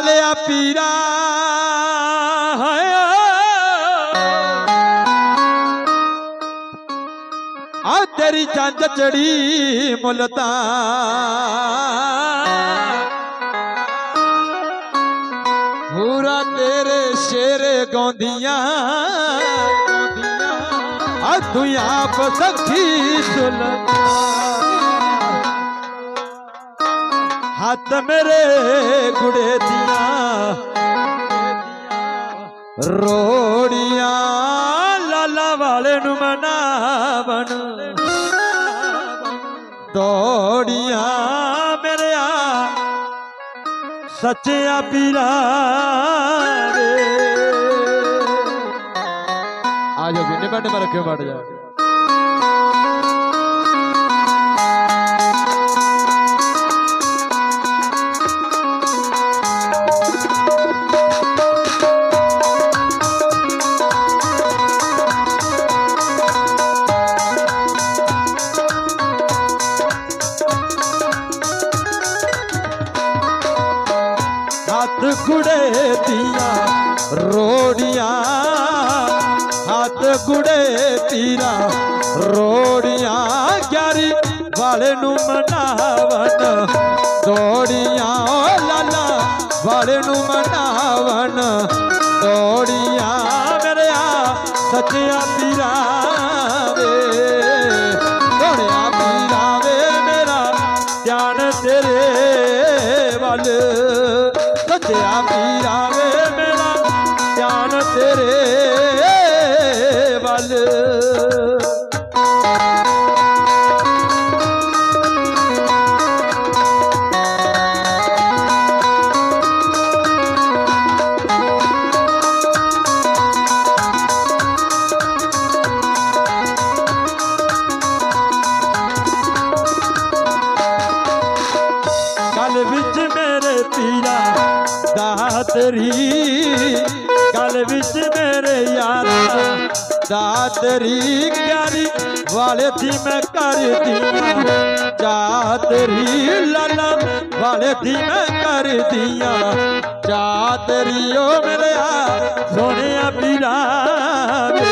ਲਿਆ ਪੀਰਾ ਆ ਤੇਰੀ ਚੰਦ ਚੜੀ ਮੁਲਤਾਨ ਪੂਰਾ ਤੇਰੇ ਸ਼ੇਰੇ ਗਾਉਂਦੀਆਂ ਗਾਉਂਦੀਆਂ। ਆ ਤੂੰ ਆਪ ਸਖੀ ਸੁਲਤਾਨ। ਹੱਥ ਮੇਰੇ ਗੁੜੇ ਦੀਆਂ। ਰੋੜੀਆਂ ਲਾਲਾ ਵਾਲੇ ਨੂੰ ਮਨਾਵਣ। ਦੌੜੀਆਂ ਮੇਰਿਆ ਸੱਚਿਆ ਪੀਰਾ ਵੇ ਆ ਜਾਓ ਬਿੰਨੇ ਬੰਨੇ ਪਰ ਰੱਖਿਓ ਮੜ ਜਾ। ਹੱਥ ਗੁੜੇ ਦੀਆਂ ਰੋੜੀਆਂ। ਹੱਥ ਗੁੜੇ ਤੀਰਾ, ਰੋੜੀਆਂ। ਗਿਆਰੀ ਵਾਲੇ ਨੂੰ ਮਨਾਵਣ, ਦੌੜੀਆਂ। ਓ ਲਾਲਾ ਵਾਲੇ ਨੂੰ ਮਨਾਵਣ, ਦੌੜੀਆਂ। ਮੇਰਿਆ ਸੱਚਿਆ ਪੀਰਾ ਵੇ ਸੋਹਣਿਆ ਪੀਰਾ ਵੇ, ਮੇਰਾ ਧਿਆਨ ਤੇਰੇ ਵੱਲ। ਸੱਚਿਆ ਪੀਰਾ ਵੇ ਮੇਰਾ ਧਿਆਨ ਤੇਰੇ ਵੱਲ। ਗਲ ਵਿੱਚ ਮੇਰੇ ਪੀਰਾ ਦਾਤਰੀ ਗਲ ਵਿੱਚ ਮੇਰੇ ਯਾਰਾ ਦਾਤਰੀ ਪਿਆਰੀ ਵਾਲੇ ਦੀ ਮੈਂ ਕਰਦੀ ਚਾਤਰੀ ਲਾਲਾ ਵਾਲੇ ਦੀ ਮੈਂ ਕਰਦੀਆਂ ਚਾਤਰੀ ਓ ਮੇਰਿਆ ਸੋਹਣਿਆ ਪੀਰਾ ਵੇ।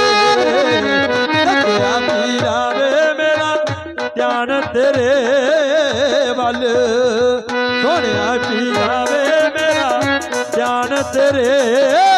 ਸੱਚਿਆ ਪੀਰਾ ਵੇ ਮੇਰਾ ਧਿਆਨ ਤੇਰੇ ਵੱਲ। ਸੋਹਣਿਆ ਪੀਰਾ ਵੇ भारत रे